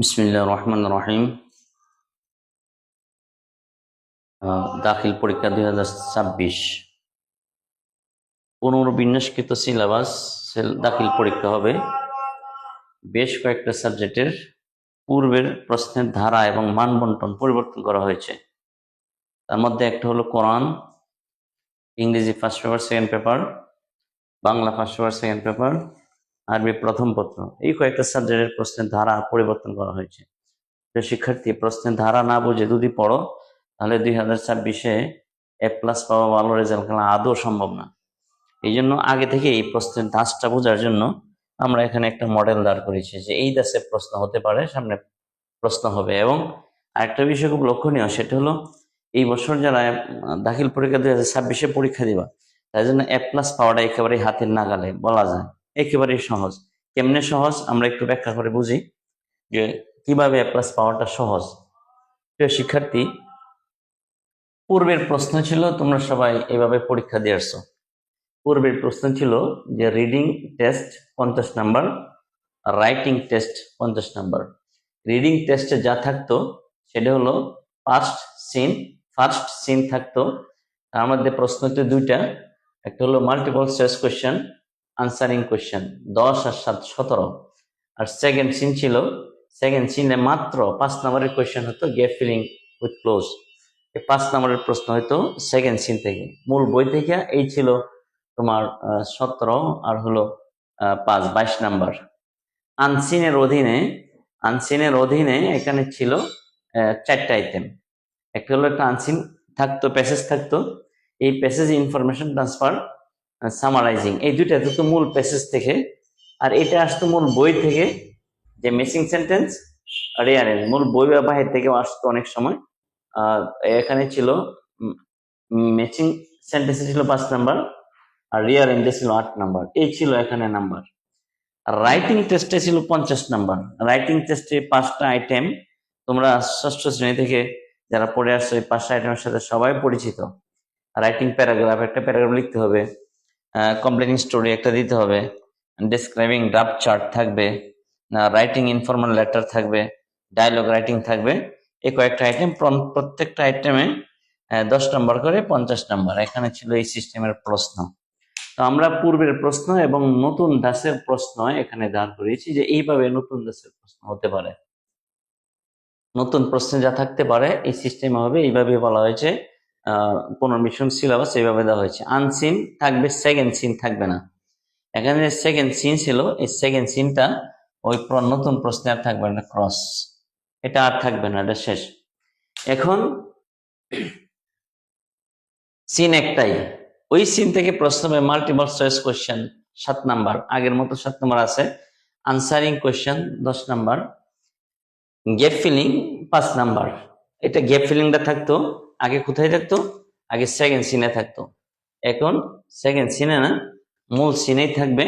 বিসমিল্লাহ রহমান রহিম। দাখিল পরীক্ষা দুই হাজার ছাব্বিশ। পুনর্বিন্যাসকৃত সিলেবাস দাখিল পরীক্ষা হবে। বেশ কয়েকটা সাবজেক্টের পূর্বের প্রশ্নের ধারা এবং মানবন্টন পরিবর্তন করা হয়েছে। তার মধ্যে একটা হলো কোরআন, ইংরেজি first paper, second paper, Bangla first paper, second paper আরবি প্রথম পত্র। এই কয়েকটা সাবজেক্টের প্রশ্নের ধারা পরিবর্তন করা হয়েছে। তো শিক্ষার্থী, প্রশ্নের ধারা না বুঝে যদি পড়ো, তাহলে দুই হাজার ছাব্বিশে এ প্লাস পাওয়া ভালো রেজাল্ট করা আদৌ সম্ভব না। এই জন্য আগে থেকে এই প্রশ্নের ধাঁচটা বোঝার জন্য আমরা এখানে একটা মডেল দাঁড় করেছি যে এই দাসে প্রশ্ন হতে পারে, সামনে প্রশ্ন হবে। এবং আরেকটা বিষয় খুব লক্ষণীয়, সেটা হলো এই বছর যারা দাখিল পরীক্ষা দুই হাজার ছাব্বিশে পরীক্ষা দিবা তাই জন্য এ প্লাস পাওয়াটা একেবারে হাতের নাগালে বলা যায়। একেবারেই সহজ। কেমনে সহজ? আমরা একটু ব্যাখ্যা করে বুঝি যে কীভাবে এ প্লাস পাওয়াটা সহজ। প্রিয় শিক্ষার্থী, পূর্বের প্রশ্ন ছিল, তোমরা সবাই এভাবে পরীক্ষা দিয়ে আসছো। পূর্বের প্রশ্ন ছিল যে রিডিং টেস্ট পঞ্চাশ নাম্বার রাইটিং টেস্ট পঞ্চাশ নাম্বার। রিডিং টেস্টে যা থাকতো, সেটা হলো ফার্স্ট সিন ফার্স্ট সিন থাকতো। তার মধ্যে প্রশ্ন হতো দুইটা। একটা হলো multiple choice question answering question দশ আর সাত সতেরো। আর সেকেন্ড সিন ছিল সেকেন্ড সিনে মাত্র পাঁচ নম্বরের কোয়েশ্চেন হতো গেট ফিলিং উইথ ক্লোজ এই পাঁচ নম্বরের প্রশ্ন হয়তো সেকেন্ড সিন থেকে। মূল বই থেকে এই ছিল তোমার সতেরো আর হলো পাঁচ, বাইশ নাম্বার। আনসিনের অধীনে আনসিনের অধীনে এখানে ছিল চারটা আইটেম একটা হলো একটা আনসিন থাকতো প্যাসেজ থাকতো। এই প্যাসেজ ইনফরমেশন ট্রান্সফার সামারাইজিং এই দুইটা তো মূল প্যাসেজ থেকে, আর এটা আসতো মূল বই থেকে, যে মিসিং সেন্টেন্স রিয়ারেঞ্জ মূল বই বা বাহির থেকেও আসতো অনেক সময়। আর এখানে ছিল ম্যাচিং সেন্টেন্সে ছিল পাঁচ নাম্বার, আর রিয়ারেঞ্জে ছিল আট নাম্বার। এই ছিল এখানে নাম্বার। রাইটিং টেস্টে ছিল পঞ্চাশ নাম্বার। রাইটিং টেস্টে পাঁচটা আইটেম তোমরা ষষ্ঠ শ্রেণি থেকে যারা পড়ে আসছো, এই পাঁচটা আইটেমের সাথে সবাই পরিচিত। রাইটিং প্যারাগ্রাফ একটা প্যারাগ্রাফ লিখতে হবে। কমপ্লেনিং স্টোরি একটা দিতে হবে। ডিসক্রাইবিং ড্রাফট চার্ট থাকবে রাইটিং ইনফরমাল লেটার থাকবে ডায়লগ রাইটিং থাকবে। এই কয়েকটা আইটেম প্রত্যেকটা আইটেমে দশ নম্বর করে পঞ্চাশ নম্বর এখানে ছিল এই সিস্টেমের প্রশ্ন। তো আমরা পূর্বের প্রশ্ন এবং নতুন দাসের প্রশ্ন এখানে দাঁড় করিয়েছি যে এইভাবে নতুন দাসের প্রশ্ন হতে পারে। নতুন প্রশ্নে যা থাকতে পারে, এই সিস্টেম হবে, এইভাবে বলা হয়েছে পুনর্মিশন সিলেবাস এইভাবে দেওয়া হয়েছে। আনসিন থাকবে সেকেন্ড সিন থাকবে না। এখানে যে সেকেন্ড সিন ছিল, এই সেকেন্ড সিনটা ওই নতুন প্রশ্নে আর থাকবে না ক্রস এটা আর থাকবে না, এটা শেষ। এখন সিন একটাই। ওই সিন থেকে প্রশ্ন হবে মাল্টিপল চয়েস কোয়েশ্চেন সাত নাম্বার। আগের মতো সাত নাম্বার আছে। আনসারিং কোয়েশ্চেন দশ নাম্বার। গ্যাপ ফিলিং পাঁচ নাম্বার। এটা গ্যাপ ফিলিংটা থাকতো। আগে কোথায় থাকতো? আগে সেকেন্ড সিনে থাকতো। এখন সেকেন্ড সিনে না, মূল সিনেই থাকবে।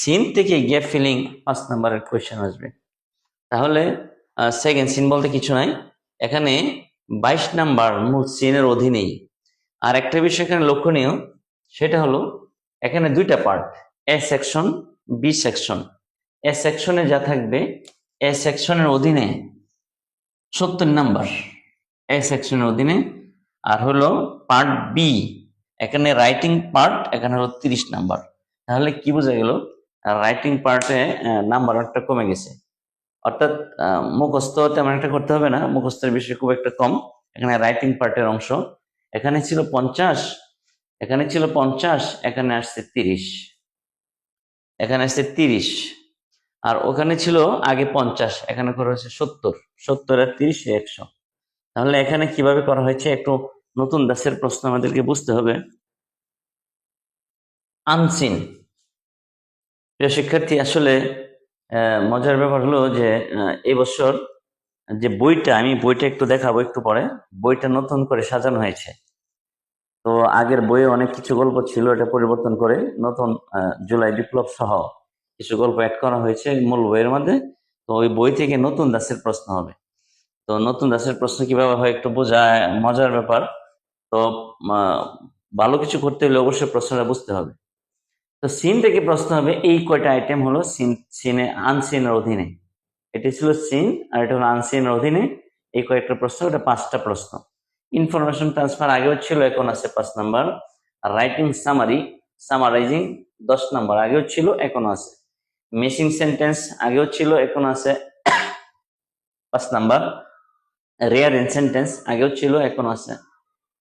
সিন থেকে গ্যাপ ফিলিং পাঁচ নাম্বারের কোয়েশ্চেন আসবে। তাহলে সেকেন্ড সিন বলতে কিছু নাই। এখানে বাইশ নাম্বার মূল সিনের অধীনেই। আর একটা বিষয় এখানে লক্ষণীয়, সেটা হলো, এখানে দুইটা part A section B section A সেকশনে যা থাকবে এ সেকশনের অধীনে সত্তর নাম্বার। এ সেকশনের অধীনে আর হলো পার্ট বি এখানে রাইটিং পার্ট এখানে হলো তিরিশ নাম্বার তাহলে কি বোঝা গেল? রাইটিং পার্টে নাম্বার অনেকটা কমে গেছে। অর্থাৎ মুখস্থ তেমন একটা করতে হবে না, মুখস্থের বিষয় খুব একটা কম। এখানে রাইটিং পার্টের অংশ। এখানে ছিল পঞ্চাশ, এখানে ছিল পঞ্চাশ, এখানে আসছে তিরিশ। এখানে আসছে তিরিশ। আর ওখানে ছিল আগে পঞ্চাশ, এখানে করা হয়েছে সত্তর। সত্তর আর তিরিশ, একশো। তাহলে এখানে কীভাবে করা হয়েছে? একটু নতুন দাসের প্রশ্ন আমাদেরকে বুঝতে হবে। আনসিন। প্রিয় শিক্ষার্থী, আসলে মজার ব্যাপার হলো যে এবছর যে বইটা, আমি বইটা একটু দেখাবো একটু পরে, বইটা নতুন করে সাজানো হয়েছে। তো আগের বইয়ে অনেক কিছু গল্প ছিল, এটা পরিবর্তন করে নতুন জুলাই বিপ্লব সহ কিছু গল্প অ্যাড করা হয়েছে মূল বইয়ের মধ্যে। তো ওই বই থেকে নতুন দাসের প্রশ্ন হবে। তো নতুন দাসের প্রশ্ন কীভাবে হয় একটু বোঝা মজার ব্যাপার। তো ভালো কিছু করতে হলে অবশ্যই প্রশ্নটা বুঝতে হবে। তো সিন থেকে প্রশ্ন হবে, এই কয়টা আইটেম হলো সিন সিনে আনসিনের অধীনে? এটি ছিল সিন আর এটা হলো আনসিনের অধীনে। এই কয়েকটা প্রশ্ন, এটা পাঁচটা প্রশ্ন। ইনফরমেশন ট্রান্সফার আগেও ছিল, এখন আছে পাঁচ নাম্বার। রাইটিং সামারি সামারাইজিং দশ নাম্বার, আগেও ছিল এখন আছে। মেশিং সেন্টেন্স আগেও ছিল এখন আছে পাঁচ নাম্বার। রেয়ার ইন সেন্টেন্স আগেও ছিল এখন আছে।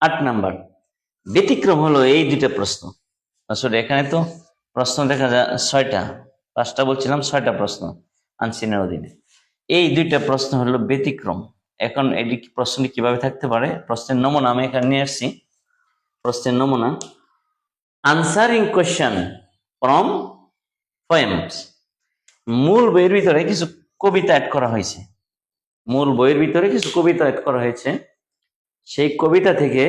আট নাম্বার। ব্যতিক্রম হলো এই দুইটা প্রশ্ন। আসলে এখানে তো প্রশ্ন দেখা যায় ছয়টা। পাঁচটা বলছিলাম, ছয়টা প্রশ্ন আনসিনের অধীনে। এই দুইটা প্রশ্ন হলো ব্যতিক্রম। এখন এটি প্রশ্নটি কীভাবে থাকতে পারে? প্রশ্নের নমুনা আমি এখানে নিয়ে আসছি। প্রশ্নের নমুনা। আনসারিং কোয়েশ্চেন ফ্রম পোয়েমস মূল বইয়ের ভিতরে কিছু কবিতা অ্যাড করা হয়েছে। মূল বইয়ের ভিতরে কিছু কবিতা অ্যাড করা হয়েছে। সেই কবিতা থেকে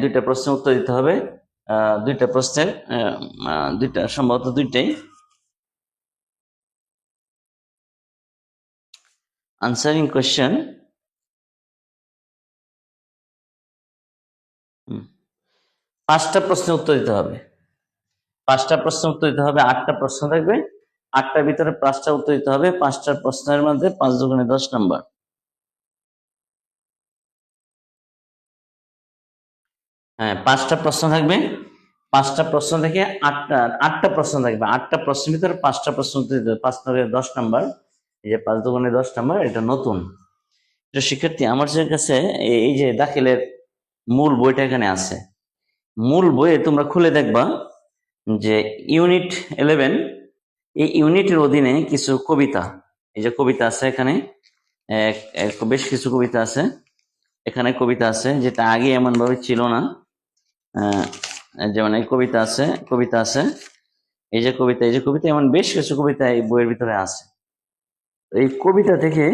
দুইটা প্রশ্ন উত্তর দিতে হবে। দুইটা প্রশ্নের দুইটা, সম্ভবত দুইটাই। আনসারিং কোয়েশ্চেন পাঁচটা প্রশ্নের উত্তর দিতে হবে। পাঁচটা প্রশ্নের উত্তর দিতে হবে, আটটা প্রশ্ন থাকবে। আটটার ভিতরে পাঁচটা উত্তর দিতে হবে পাঁচটা প্রশ্নের মধ্যে পাঁচ দুগুণে দশ নম্বর। হ্যাঁ পাঁচটা প্রশ্ন থাকবে। পাঁচটা প্রশ্ন থেকে আটটা আটটা প্রশ্ন থাকবে। আটটা প্রশ্নের ভিতরে পাঁচটা প্রশ্ন পাঁচ নয়, দশ নম্বর। এই যে পাঁচ দুগুণে দশ নম্বর, এটা নতুন। এটা শিক্ষার্থী, আমার কাছে এই- যে দাখিলের মূল বইটা এখানে আছে। মূল বইয়ে তোমরা খুলে দেখবা যে ইউনিট ইলেভেন এই ইউনিটের অধীনে কিছু কবিতা। এই যে কবিতা আছে এখানে। বেশ কিছু কবিতা আছে। এখানে কবিতা আছে যেটা আগে এমন ভাবে ছিল না। যেমন এই কবিতা আছে কবিতা আছে। এই যে কবিতা, এই যে কবিতা, এমন বেশ কিছু কবিতা এই বইয়ের ভিতরে আছে। এই কবিতা থেকে,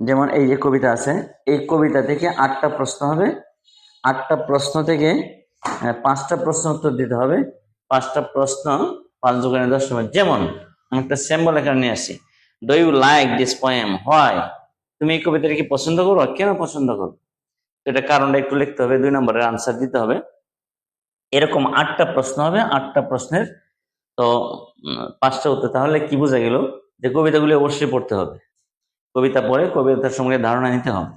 যেমন এই যে কবিতা আছে, এই কবিতা থেকে আটটা প্রশ্ন হবে। আটটা প্রশ্ন থেকে পাঁচটা প্রশ্ন উত্তর দিতে হবে। পাঁচটা প্রশ্ন পাঁচ দোকানে দশ সময় যেমন, আমি একটা স্যাম্বল এখানে নিয়ে আসি। Do you like this poem হয় তুমি এই কবিতাটা কি পছন্দ করো? কেন পছন্দ করো? এটা কারণটা একটু লিখতে হবে, দুই নম্বরের আনসার দিতে হবে। এরকম আটটা প্রশ্ন হবে, আটটা প্রশ্নের, তো পাঁচটা উত্তর। তাহলে কি বোঝা গেল? যে কবিতাগুলি অবশ্যই পড়তে হবে। কবিতা পড়ে কবিতার সঙ্গে ধারণা নিতে হবে।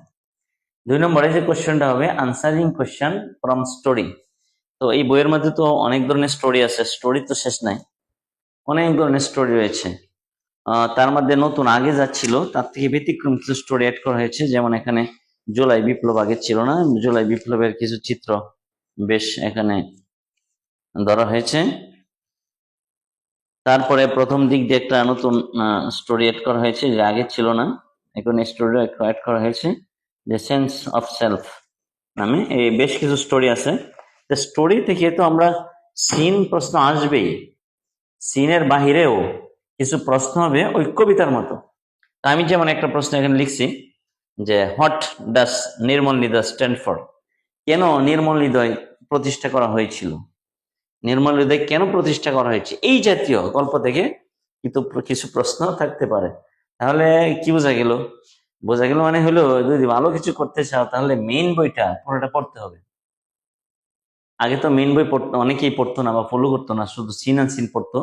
দুই নম্বরে যে কোশ্চেনটা হবে আনসারিং কোশ্চেন ফ্রম স্টোরি তো এই বইয়ের মধ্যে তো অনেক ধরনের স্টোরি আছে স্টোরি তো শেষ নাই। অনেক ধরনের স্টোরি রয়েছে। তার মধ্যে নতুন আগে যা ছিল, তার থেকে ব্যতিক্রম কিছু স্টোরি অ্যাড করা হয়েছে। যেমন এখানে জুলাই বিপ্লব আগে ছিল না। জুলাই বিপ্লবের কিছু চিত্র বেশ এখানে ধরা হয়েছে। তারপরে প্রথম দিক দিয়ে একটা নতুন স্টোরি অ্যাড করা হয়েছে যে আগে ছিল না। এখন স্টোরি অ্যাড করা হয়েছে যে সেন্স অফ সেলফ নামে এই বেশ কিছু স্টোরি আছে। স্টোরি থেকে তো আমরা সিন প্রশ্ন আসবেই সিনের বাহিরেও কিছু প্রশ্ন হবে ওই কবিতার মতো। তা আমি যেমন একটা প্রশ্ন এখানে লিখছি যে what does Nirmal Hriday stand for কেন নির্মল হৃদয় প্রতিষ্ঠা করা হয়েছিল? নির্মল হৃদয় কেন প্রতিষ্ঠা করা হয়েছে? এই জাতীয় গল্প থেকে কিন্তু কিছু প্রশ্ন থাকতে পারে। তাহলে কি বোঝা গেল? বোঝা গেল মানে হলো, যদি ভালো কিছু করতে চাও, তাহলে মেইন বইটা পুরোটা পড়তে হবে। আগে তো মেইন বই পড়তো, অনেকেই পড়তো না বা ফলো করতো না, শুধু সিন আর সিন পড়তো।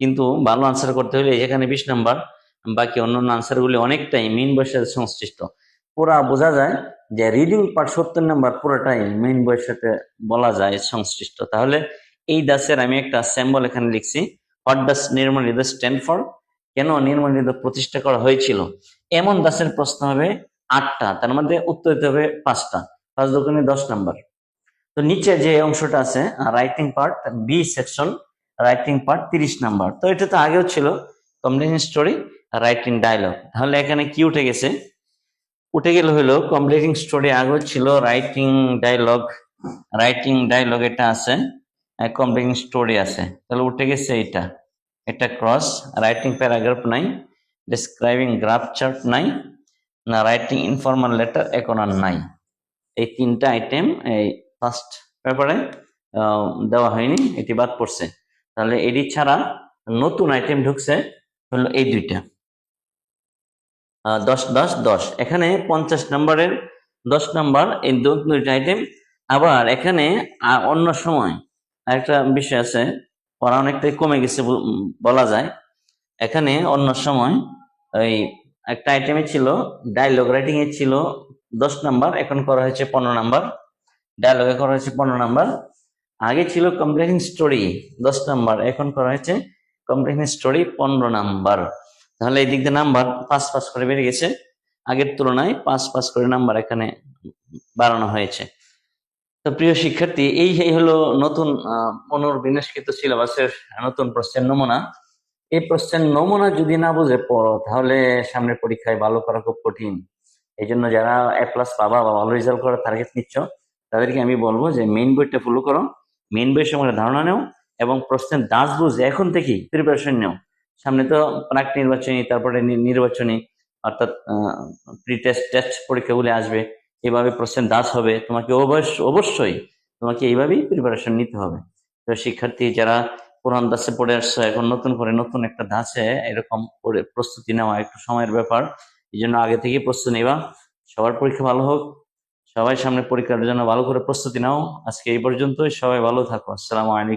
কিন্তু ভালো আনসার করতে হলে এখানে বিশ নাম্বার বাকি অন্যান্য আনসার গুলি অনেকটাই মেইন বইয়ের সাথে সংশ্লিষ্ট। পুরা বোঝা যায় যে রিডিং পার্ট সত্তর নাম্বার পুরোটাই মেইন বইয়ের সাথে বলা যায় সংশ্লিষ্ট। তাহলে এই দাসের আমি একটা স্যাম্বল এখানে লিখছি what does Nirmal Hriday stand for কেন নির্মল হৃদয় প্রতিষ্ঠা করা হয়েছিল? এমন দাসের প্রশ্ন হবে আটটা, তার মধ্যে উত্তর দিতে হবে পাঁচটা। পাঁচ দোকানে দশ নাম্বার। তো নিচে যে অংশটা আছে writing part B section writing part তিরিশ নাম্বার। তো এটা তো আগেও ছিল কমপ্লিটিং স্টোরি রাইটিং ডায়লগ তাহলে এখানে কি উঠে গেছে। উঠে গেলে হলো কমপ্লিটিং স্টোরি আগেও ছিল রাইটিং ডায়লগ রাইটিং ডায়লগ এটা আছে কমপ্লিটিং স্টোরি আছে। তাহলে উঠে গেছে এটা। এটা ক্রস রাইটিং প্যারাগ্রাফ নাই ডিসক্রাইবিং গ্রাফ চার্ট নাই, না রাইটিং ইনফর্মাল লেটার এখন আর নাই। এই তিনটা আইটেম এই ফার্স্ট পেপারে দেওয়া হয়নি, এটি বাদ পড়ছে। তাহলে এটি ছাড়া নতুন আইটেম ঢুকছে হলো এই দুইটা। দশ দশ দশ। এখানে পঞ্চাশ নম্বরের, দশ নম্বর এই দুইটা আইটেম আবার এখানে অন্য সময় আরেকটা বিষয় আছে পড়া অনেকটাই কমে গেছে বলা যায়। এখানে অন্য সময় ওই একটা আইটেমে ছিল ডায়লগ রাইটিং এ ছিল, দশ নাম্বার, এখন করা হয়েছে পনেরো নাম্বার। ডায়লগে করা হয়েছে পনেরো নাম্বার। আগে ছিল কমপ্লেক্সিং স্টোরি দশ নাম্বার, এখন করা হয়েছে কমপ্লেক্সিং স্টোরি পনেরো নাম্বার। তাহলে এই দিক দিয়ে নাম্বার পাঁচ পাঁচ করে বেড়ে গেছে। আগের তুলনায় পাঁচ পাঁচ করে নাম্বার এখানে বাড়ানো হয়েছে। তো প্রিয় শিক্ষার্থী, এই হলো নতুন পুনর্বিন্যাসকৃত সিলেবাসের নতুন প্রশ্নের নমুনা। এই প্রশ্নের নমুনা যদি না বুঝে, পড়ো, তাহলে সামনের পরীক্ষায় ভালো করা খুব কঠিন। এই জন্য যারা এ প্লাস পাবা বা ভালো রেজাল্ট করার টার্গেট নিচ্ছ, তাদেরকে আমি বলব যে মেইন বইটা ফলো করো। মেইন বই সম্পর্কে ধারণা নাও এবং প্রশ্নের দাস বুঝে এখন থেকেই প্রিপারেশন নাও। সামনে তো প্রাক নির্বাচনী, তারপরে নির্বাচনী, অর্থাৎ প্রি টেস্ট টেস্ট পরীক্ষাগুলি আসবে, এভাবে প্রশ্নের দাস হবে, তোমাকে অবশ্য অবশ্যই তোমাকে এইভাবেই প্রিপারেশন নিতে হবে। তো শিক্ষার্থী যারা পুরান দাসে পড়ে আসছে, এখন নতুন করে নতুন একটা দাসে, এরকম করে প্রস্তুতি নেওয়া একটু সময়ের ব্যাপার, এই জন্য আগে থেকেই প্রস্তুতি নেবা। সবার পরীক্ষা ভালো হোক, সবাই সামনে পরীক্ষার জন্য ভালো করে প্রস্তুতি নাও। আজকে এই পর্যন্তই, সবাই ভালো থাকো, আসসালামু আলাইকুম।